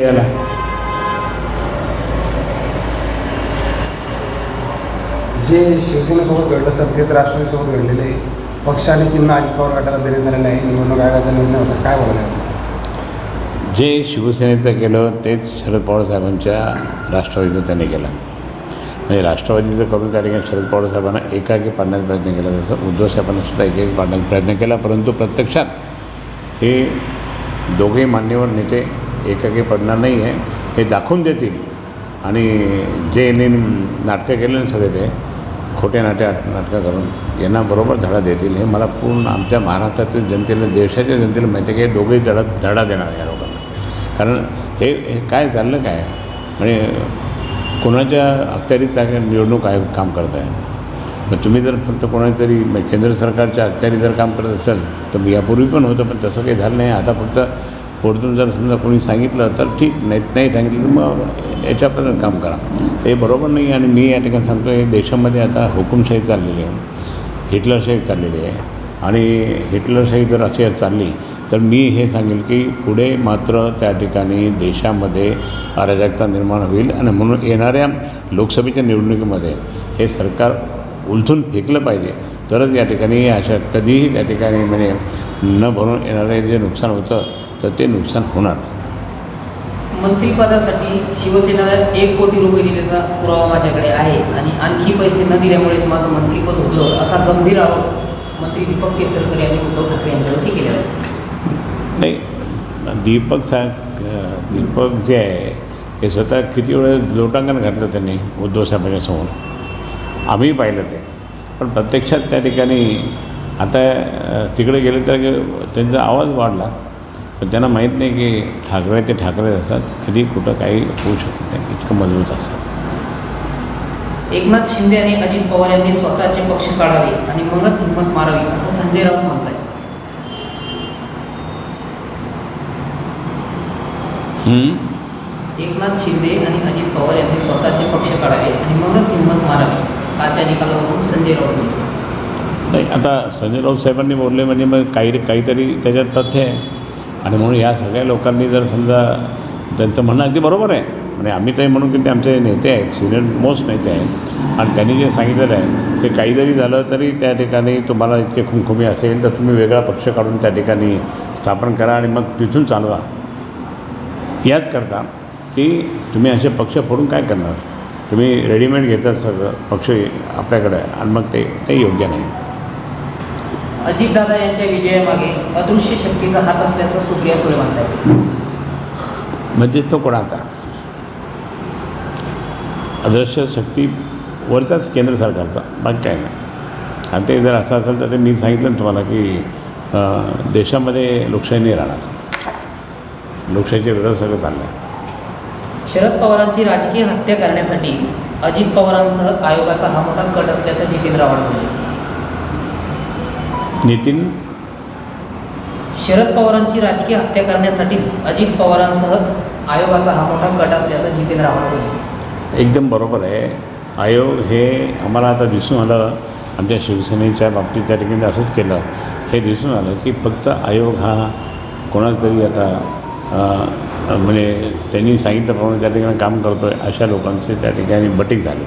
याला. जे शिवसेनेसोबत घडलं सर तेच राष्ट्रवादीसोबत घडलेलं आहे पक्ष आणि चिन्ह अजित पवार गटाला देण्यात आलेलं आहे निवडणूक आयोगाचा निर्णय होता काय बोलायला जे शिवसेनेचं केलं तेच शरद पवार साहेबांच्या राष्ट्रवादीचं त्यांनी केलं. म्हणजे राष्ट्रवादीचं करून त्या ठिकाणी शरद पवार साहेबांना एकाकी पाडण्याचा प्रयत्न केला जसं उद्धव साहेबांना सुद्धा एकाकी पाडण्याचा प्रयत्न केला परंतु प्रत्यक्षात हे दोघेही मान्यवर नेते एकाकी पडणार नाही आहे. हे दाखवून देतील. आणि जे यांनी नाटकं केले ना सगळे ते खोट्या नाट्या नाटकं करून यांना बरोबर धडा देतील. हे मला पूर्ण आमच्या महाराष्ट्रातील जनतेला देशाच्या जनतेला माहिती आहे की दोघेही धडा धडा देणार या लोकांना. कारण हे हे काय चाललं काय? म्हणजे कोणाच्या अखत्यारीत त्या निवडणूक आयोग काम करत आहे. मग तुम्ही जर फक्त कोणातरी केंद्र सरकारच्या अखत्यारी जर काम करत असाल तर यापूर्वी पण होतं पण तसं काही झालं नाही. आता फक्त कोर्टून जर समजा कोणी सांगितलं तर ठीक. नाही नाही सांगितलं तर मग याच्यापर्यंत काम करा. हे बरोबर नाही आणि मी या ठिकाणी सांगतो हे देशामध्ये आता हुकुमशाही चाललेली आहे. हिटलरशाही चाललेली आहे. आणि हिटलरशाही जर अशी चालली तर मी हे सांगेल की पुढे मात्र त्या ठिकाणी देशामध्ये अराजकता निर्माण होईल आणि म्हणून येणाऱ्या लोकसभेच्या निवडणुकीमध्ये हे सरकार उलथून फेकलं पाहिजे. तरच या ठिकाणी अशा कधीही त्या ठिकाणी म्हणजे न भरून येणारे जे नुकसान होतं तर ते नुकसान होणार नाही. मंत्रिपदासाठी शिवसेनेला एक कोटी रुपये दिल्याचा पुरावा माझ्याकडे आहे आणि आणखी पैसे न दिल्यामुळेच माझं मंत्रिपद होतं. असा गंभीर आरोप मंत्री दीपक केसरकर यांनी उद्धव ठाकरे यांच्यावरती आहे नाही दीपक सा दीपक जे आहे हे स्वतः किती वेळ लोटांगण घातलं त्यांनी उद्धव साहेबांच्या समोर. आम्ही पाहिलं ते. पण प्रत्यक्षात त्या ठिकाणी आता तिकडे गेले तर त्यांचा आवाज वाढला. पण त्यांना माहीत नाही की ठाकरे ते ठाकरे असतात. कधी कुठं काही होऊ शकत नाही. इतकं मजबूत असतात. एकनाथ शिंदे आणि अजित पवार यांनी स्वतःचे पक्ष काढावे आणि मगच हिंमत मारावी असं संजय राऊत म्हणताय एकनाथ शिंदे आणि अजित पवार यांनी स्वतःचे पक्ष काढावे आणि मगच हिंमत मारावी कालच्या निकालावरून संजय राऊत म्हणतो नाही आता संजय राऊत साहेबांनी बोलले म्हणजे मग काही काहीतरी त्याच्यात तथ्य आहे. आणि म्हणून ह्या सगळ्या लोकांनी जर समजा त्यांचं म्हणणं अगदी बरोबर आहे. म्हणजे आम्ही तर म्हणून की ते आमचे नेते आहेत सिनियर मोस्ट नेते आहेत. आणि त्यांनी जे सांगितलेलं आहे ते काही जरी झालं तरी त्या ठिकाणी तुम्हाला इतके खुमखुमी असेल तर तुम्ही वेगळा पक्ष काढून त्या ठिकाणी स्थापन करा आणि मग तिथून चालवा. याच करता की तुम्ही असे पक्ष फोडून काय करणार? तुम्ही रेडीमेड घेतात सगळं पक्ष आपल्याकडे आणि मग ते काही योग्य नाही. अजितदादा यांच्या विजयामागे अदृश्य शक्तीचा हात असल्याचं सुप्रिया सुळे म्हणतात म्हणजे तो कोणाचा? अदृश्य शक्ती वरचाच केंद्र सरकारचा बाकी काय नाही. आणि ते जर असं असेल तर ते मी सांगितलं ना तुम्हाला की देशामध्ये लोकशाही नाही राहणार. लोकशाहीच्या विरोधात सगळं चाललं आहे शरद पवारांची राजकीय हत्या करण्यासाठी अजित पवारांसह आयोगाचा हा मोठा कट असल्याचं जितेंद्र आव्हाड बोलले. नितीन. शरद पवारांची राजकीय हत्या करण्यासाठीच अजित पवारांसह आयोगाचा हा मोठा कट असल्याचं जितेंद्र आव्हाड एकदम बरोबर आहे. आयोग हे आम्हाला आता दिसून आलं आमच्या शिवसेनेच्या बाबतीत त्या ठिकाणी असंच केलं. हे दिसून आलं की फक्त आयोग हा कोणाच तरी आता म्हणजे त्यांनी सांगितल्याप्रमाणे त्या ठिकाणी काम करतो आहे अशा लोकांचे त्या ठिकाणी बटीक झाले.